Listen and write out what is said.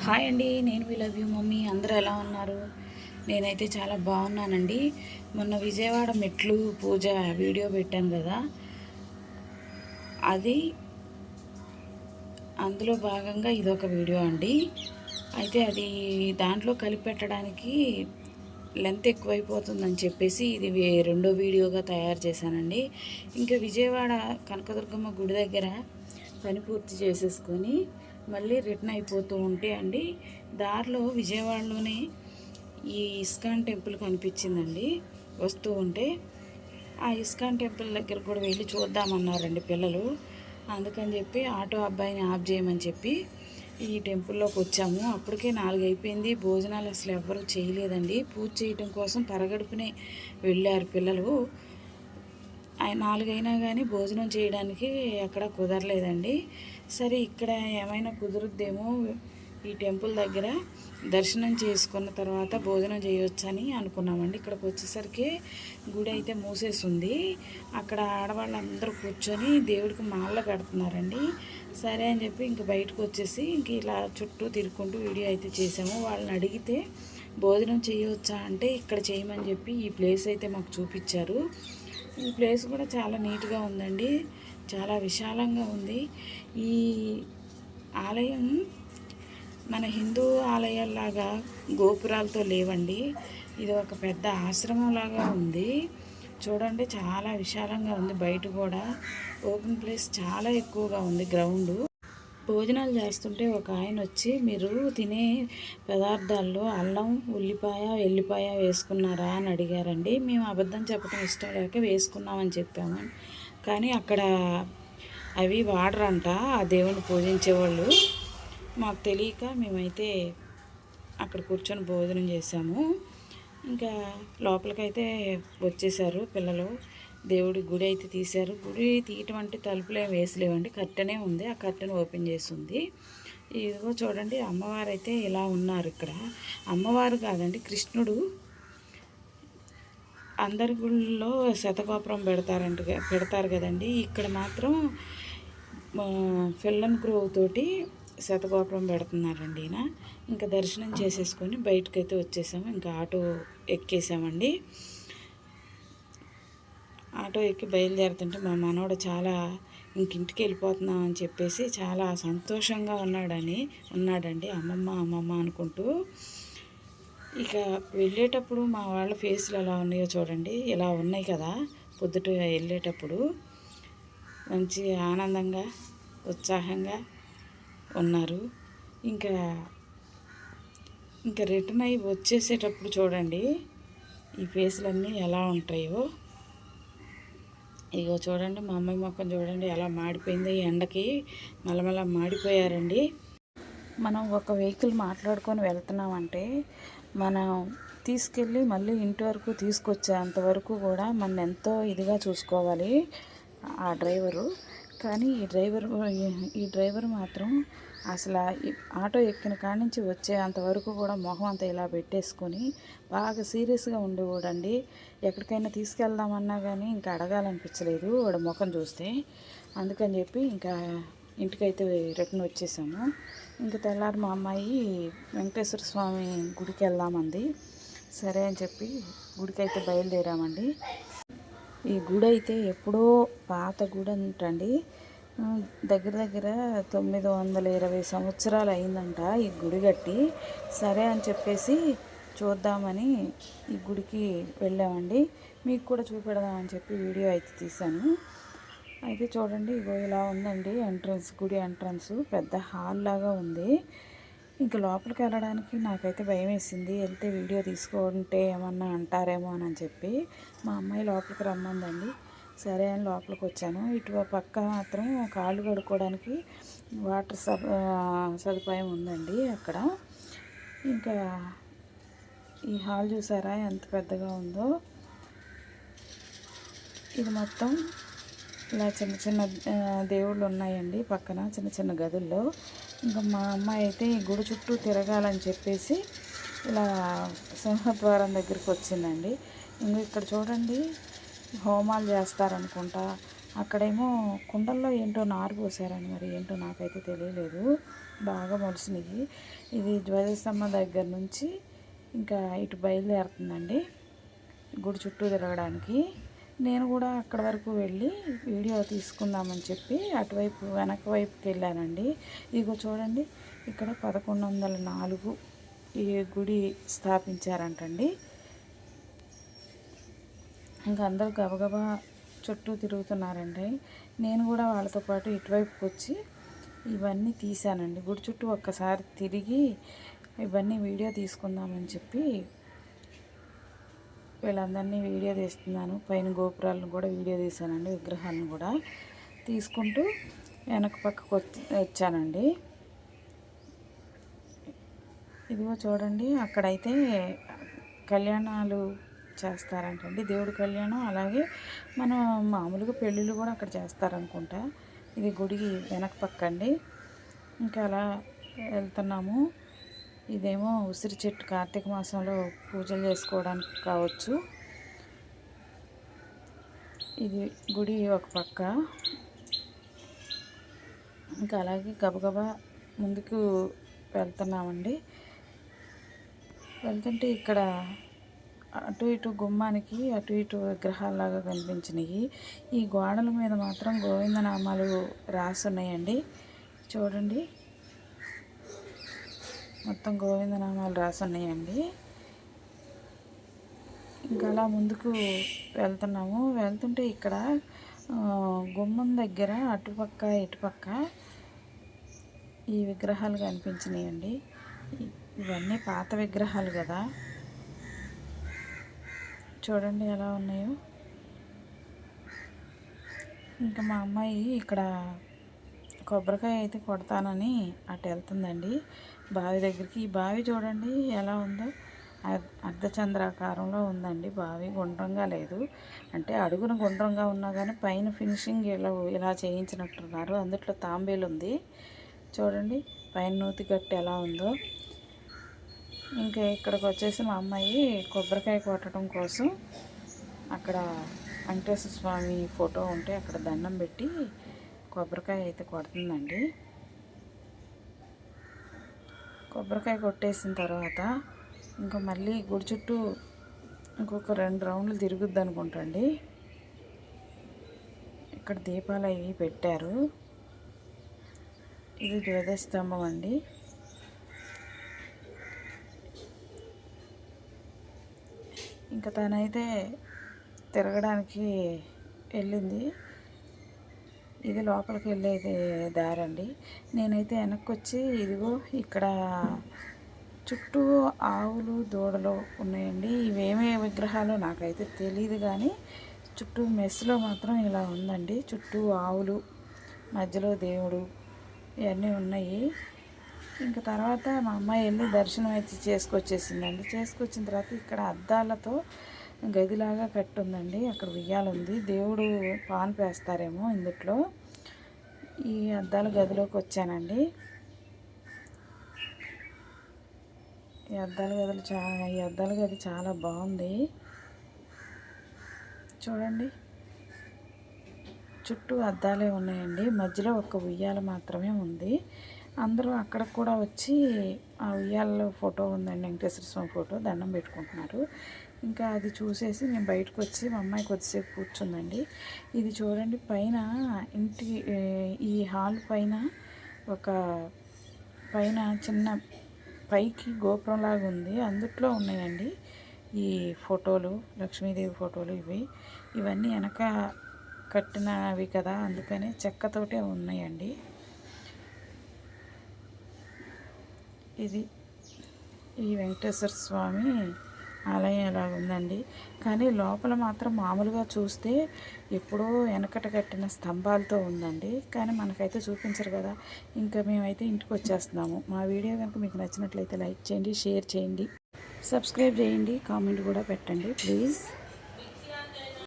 Hi అండి నేను we love you mummy. అందరూ ఎలా ఉన్నారు? నేనైతే చాలా బాగున్నానండి. మొన్న విజయవాడ మెట్లు పూజ వీడియో పెట్టాను కదా అది అందులో భాగంగా ఇదొక వీడియో అండి. అయితే అది దాంట్లో కలిపి పెట్టడానికి లెంత్ ఎక్కువైపోతుందని చెప్పేసి ఇది రెండో వీడియోగా తయారు చేశానండి. ఇంకా విజయవాడ కనకదుర్గమ్మ గుడి దగ్గర పని పూర్తి చేసేసుకొని మళ్ళీ రిటర్న్ అయిపోతూ ఉంటే అండి దారిలో విజయవాడలోనే ఈ ఇస్కాన్ టెంపుల్ కనిపించిందండి. వస్తూ ఉంటే ఆ ఇస్కాన్ టెంపుల్ దగ్గర కూడా వెళ్ళి చూద్దామన్నారండి పిల్లలు. అందుకని చెప్పి ఆటో అబ్బాయిని ఆఫ్ చేయమని చెప్పి ఈ టెంపుల్లోకి వచ్చాము. అప్పటికే నాలుగు అయిపోయింది. భోజనాలు అసలు ఎవ్వరూ చేయలేదండి. పూజ చేయటం కోసం పరగడుపునే వెళ్ళారు పిల్లలు. నాలుగైనా కానీ భోజనం చేయడానికి అక్కడ కుదరలేదండి. సరే ఇక్కడ ఏమైనా కుదురుద్దేమో ఈ టెంపుల్ దగ్గర దర్శనం చేసుకున్న తర్వాత భోజనం చేయొచ్చని అనుకున్నామండి. ఇక్కడికి వచ్చేసరికి గుడి అయితే మూసేసింది. అక్కడ ఆడవాళ్ళందరూ కూర్చొని దేవుడికి మాల కడుతున్నారండి. సరే అని చెప్పి ఇంక బయటకు వచ్చేసి ఇంక ఇలా చుట్టూ తిరుక్కుంటూ వీడియో అయితే చేసాము వాళ్ళని అడిగితే భోజనం చేయవచ్చా అంటే ఇక్కడ చేయమని చెప్పి ఈ ప్లేస్ అయితే మాకు చూపించారు. ఈ ప్లేస్ కూడా చాలా నీట్గా ఉందండి. చాలా విశాలంగా ఉంది. ఈ ఆలయం మన హిందూ ఆలయాల్లాగా గోపురాలతో లేవండి. ఇది ఒక పెద్ద ఆశ్రమం లాగా ఉంది. చూడండి చాలా విశాలంగా ఉంది బయట కూడా. ఓపెన్ ప్లేస్ చాలా ఎక్కువగా ఉంది గ్రౌండ్. భోజనాలు చేస్తుంటే ఒక ఆయన వచ్చి మీరు తినే పదార్థాల్లో అల్లం ఉల్లిపాయ ఎల్లిపాయ వేసుకున్నారా? అని అడిగారండి. మేము అబద్ధం చెప్పడం ఇష్టం లేక వేసుకున్నామని చెప్పాము. కానీ అక్కడ అవి వాడరంట ఆ దేవుని పూజించేవాళ్ళు. మాకు తెలియక మేమైతే అక్కడ కూర్చొని భోజనం చేసాము ఇంకా లోపలికైతే వచ్చేసారు పిల్లలు. దేవుడి గుడి అయితే తీశారు. గుడి తీయటం అంటే తలుపులు ఏం వేసలేవండి కట్టెనే ఉంది. ఆ కట్టెను ఓపెన్ చేసి ఉంది ఇదిగో చూడండి అమ్మవారు అయితే ఇలా ఉన్నారు ఇక్కడ. అమ్మవారు కాదండి కృష్ణుడు. అందరి గుళ్ళలో శతగోపురం పెడతారంట పెడతారు కదండి. ఇక్కడ మాత్రం ఫిల్లన్ గ్రోవ్ తోటి శతగోపురం పెడుతున్నారండి ఈయన. ఇంకా దర్శనం చేసేసుకొని బయటకైతే వచ్చేసాము. ఇంకా ఆటో ఎక్కేసామండి. ఆటో ఎక్కి బయలుదేరుతుంటే మా మనవడు చాలా ఇంకింటికి వెళ్ళిపోతున్నాం అని చెప్పేసి చాలా సంతోషంగా ఉన్నాడని ఉన్నాడండి. అమ్మమ్మ అమ్మమ్మ అనుకుంటూ ఇక వెళ్ళేటప్పుడు మా వాళ్ళ ఫేస్లు ఎలా ఉన్నాయో చూడండి. ఇలా ఉన్నాయి కదా పొద్దుట వెళ్ళేటప్పుడు. మంచి ఆనందంగా ఉత్సాహంగా ఉన్నారు. ఇంకా ఇంకా రిటర్న్ అయ్యి వచ్చేసేటప్పుడు చూడండి ఈ ఫేస్లన్నీ ఎలా ఉంటాయో. ఇగో చూడండి మా అమ్మాయి మొక్కను చూడండి ఎలా మాడిపోయింది ఎండకి మలమల మాడిపోయారండి. మనం ఒక వెహికల్ మాట్లాడుకొని వెళ్తున్నామంటే మనం తీసుకెళ్ళి మళ్ళీ ఇంటి వరకు తీసుకొచ్చేంత వరకు కూడా మన ఎంతో ఇదిగా చూసుకోవాలి ఆ డ్రైవరు. కానీ ఈ డ్రైవర్ ఈ డ్రైవర్ మాత్రం అసలు ఆటో ఎక్కిన కాడి నుంచి వచ్చేంత వరకు కూడా మొహం అంతా ఇలా పెట్టేసుకొని బాగా సీరియస్గా ఉండేవాడండి. ఎక్కడికైనా తీసుకెళ్దామన్నా కానీ ఇంకా అడగాలనిపించలేదు వాడు ముఖం చూస్తే. అందుకని చెప్పి ఇంకా ఇంటికైతే రిటర్న్ వచ్చేసాము. ఇంకా తెల్లారి మా అమ్మాయి వెంకటేశ్వర స్వామి గుడికి వెళ్దామంది. సరే అని చెప్పి గుడికైతే బయలుదేరామండి. ఈ గుడి అయితే ఎప్పుడో పాత గుడి అంటండి దగ్గర దగ్గర తొమ్మిది వందల ఇరవై సంవత్సరాలు అయిందంట ఈ గుడి కట్టి. సరే అని చెప్పేసి చూద్దామని ఈ గుడికి వెళ్ళామండి. మీకు కూడా చూపెడదామని చెప్పి వీడియో అయితే తీశాను. అయితే చూడండి ఇగో ఇలా ఉందండి ఎంట్రన్స్ గుడి ఎంట్రన్స్. పెద్ద హాల్ లాగా ఉంది. ఇంకా లోపలికి వెళ్ళడానికి నాకైతే భయం వేసింది. వెళ్తే వీడియో తీసుకుంటే ఏమన్నా అంటారేమో అని చెప్పి మా అమ్మాయి లోపలికి రమ్మందండి. సరే అని లోపలికి వచ్చాను ఇటు పక్క మాత్రం కాళ్ళు కడుక్కోవడానికి వాటర్ స- సదుపాయం ఉందండి అక్కడ. ఇంకా ఈ హాల్ చూసారా ఎంత పెద్దగా ఉందో? ఇది మొత్తం ఇలా చిన్న చిన్న దేవుళ్ళు ఉన్నాయండి పక్కన చిన్న చిన్న గదుల్లో. ఇంకా మా అమ్మాయి అయితే ఈ గుడి చుట్టూ తిరగాలని చెప్పేసి ఇలా సింహద్వారం దగ్గరికి వచ్చిందండి ఇంక ఇక్కడ చూడండి హోమాలు చేస్తారనుకుంటా. అక్కడేమో కుండల్లో ఏంటో నారు పోసారని మరి ఏంటో నాకైతే తెలియలేదు. బాగా మొలిసినాయి. ఇది ధ్వజస్తంభం దగ్గర నుంచి ఇంకా ఇటు బయలుదేరుతుందండి గుడి చుట్టూ తిరగడానికి. నేను కూడా అక్కడ వరకు వెళ్ళి వీడియో తీసుకుందామని చెప్పి అటువైపు వెనక వైపుకి వెళ్ళానండి. ఇగో చూడండి ఇక్కడ పదకొండు వందల నాలుగు ఈ గుడి స్థాపించారంటండి. ఇంకా అందరూ గబగబా చుట్టూ తిరుగుతున్నారండి. నేను కూడా వాళ్ళతో పాటు ఇటువైపుకి వచ్చి ఇవన్నీ తీసానండి గుడి చుట్టూ ఒక్కసారి తిరిగి ఇవన్నీ వీడియో తీసుకుందామని చెప్పి వీళ్ళందరినీ వీడియో తీస్తున్నాను. పైన గోపురాలను కూడా వీడియో తీసానండి విగ్రహాలను కూడా తీసుకుంటూ వెనక పక్కకు వచ్చానండి. ఇదిగో చూడండి అక్కడైతే కళ్యాణాలు చేస్తారంటండి. దేవుడి కళ్యాణం అలాగే మనం మామూలుగా పెళ్ళిళ్ళు కూడా అక్కడ చేస్తారనుకుంటా. ఇది గుడి వెనక పక్క అండి ఇంకా అలా వెళ్తున్నాము. ఇదేమో ఉసిరి చెట్టు కార్తీక మాసంలో పూజలు చేసుకోవడానికి కావచ్చు. ఇది గుడి ఒక పక్క. ఇంకా అలాగే గబగబా ముందుకు వెళ్తున్నామండి. వెళ్తుంటే ఇక్కడ అటు ఇటు గుమ్మానికి అటు ఇటు విగ్రహాల్లాగా కనిపించినాయి. ఈ గోడల మీద మాత్రం గోవిందనామాలు రాసున్నాయండి. చూడండి. మొత్తం గోవిందనామాలు రాసున్నాయండి. ఇంకా అలా ముందుకు వెళ్తున్నాము. వెళ్తుంటే ఇక్కడ గుమ్మం దగ్గర అటుపక్క ఇటుపక్క ఈ విగ్రహాలు కనిపించినాయండి. ఇవన్నీ పాత విగ్రహాలు కదా. చూడండి ఎలా ఉన్నాయో. ఇంకా మా అమ్మాయి ఇక్కడ కొబ్బరికాయ అయితే కొడతానని అటు వెళ్తుందండి. బావి దగ్గరికి. ఈ బావి చూడండి ఎలా ఉందో. అర్ధచంద్రాకారంలో ఉందండి బావి. గుండ్రంగా లేదు. అంటే అడుగున గుండ్రంగా ఉన్నా కానీ పైన ఫినిషింగ్ ఇలా ఇలా చేయించినట్టున్నారు. అందుట్లో తాంబేలు ఉంది చూడండి పైన నూతి గట్టి ఎలా ఉందో. ఇంకా ఇక్కడికి వచ్చేసి మా అమ్మాయి కొబ్బరికాయ కొట్టడం కోసం అక్కడ వెంకటేశ్వర స్వామి ఫోటో ఉంటే అక్కడ దండం పెట్టి కొబ్బరికాయ అయితే కొడుతుందండి. కొబ్బరికాయ కొట్టేసిన తర్వాత ఇంకా మళ్ళీ గుడి చుట్టూ ఇంకొక రెండు రౌండ్లు తిరుగుద్ది అనుకుంటండి. ఇక్కడ దీపాలు అవి పెట్టారు. ఇది ధ్వజస్తంభం అండి. ఇంకా తనైతే తిరగడానికి వెళ్ళింది. ఇది లోపలికి వెళ్ళేది దారండి. నేనైతే వెనక్కి వచ్చి ఇదిగో ఇక్కడ చుట్టూ ఆవులు దూడలు ఉన్నాయండి. ఇవేమే విగ్రహాలు నాకైతే తెలియదు కానీ చుట్టూ మెస్లో మాత్రం ఇలా ఉందండి. చుట్టూ ఆవులు మధ్యలో దేవుడు ఇవన్నీ ఉన్నాయి. ఇంకా తర్వాత మా అమ్మాయి వెళ్ళి దర్శనం అయితే చేసుకొచ్చేసిందండి. చేసుకొచ్చిన తర్వాత ఇక్కడ అద్దాలతో గదిలాగా కట్టుందండి. అక్కడ ఉయ్యాలుంది. దేవుడు పాన్ పేస్తారేమో ఇందుట్లో. ఈ అద్దాల గదిలోకి వచ్చానండి. ఈ అద్దాల గదులు చా ఈ అద్దాల గది చాలా బాగుంది. చూడండి. చుట్టూ అద్దాలే ఉన్నాయండి. మధ్యలో ఒక ఉయ్యాల మాత్రమే ఉంది. అందరూ అక్కడ కూడా వచ్చి ఆ ఉయ్యాలలో ఫోటో ఉందండి వెంకటేశ్వర స్వామి ఫోటో దండం పెట్టుకుంటున్నారు. ఇంకా అది చూసేసి నేను బయటకు వచ్చి మా అమ్మాయి కొద్దిసేపు కూర్చుందండి. ఇది చూడండి పైన ఇంటి ఈ హాల్ పైన ఒక పైన చిన్న పైకి గోపురంలాగా ఉంది. అందుట్లో ఉన్నాయండి ఈ ఫోటోలు లక్ష్మీదేవి ఫోటోలు ఇవి. ఇవన్నీ వెనక కట్టినవి కదా అందుకనే చెక్కతోటే ఉన్నాయండి. ఇది ఈ వెంకటేశ్వర స్వామి ఆలయం ఎలా ఉందండి. కానీ లోపల మాత్రం మామూలుగా చూస్తే ఎప్పుడో వెనకట కట్టిన స్తంభాలతో ఉందండి. కానీ మనకైతే చూపించరు కదా. ఇంకా మేమైతే ఇంటికి వచ్చేస్తున్నాము. మా వీడియో కనుక మీకు నచ్చినట్లయితే లైక్ చేయండి షేర్ చేయండి సబ్స్క్రైబ్ చేయండి కామెంట్ కూడా పెట్టండి. ప్లీజ్.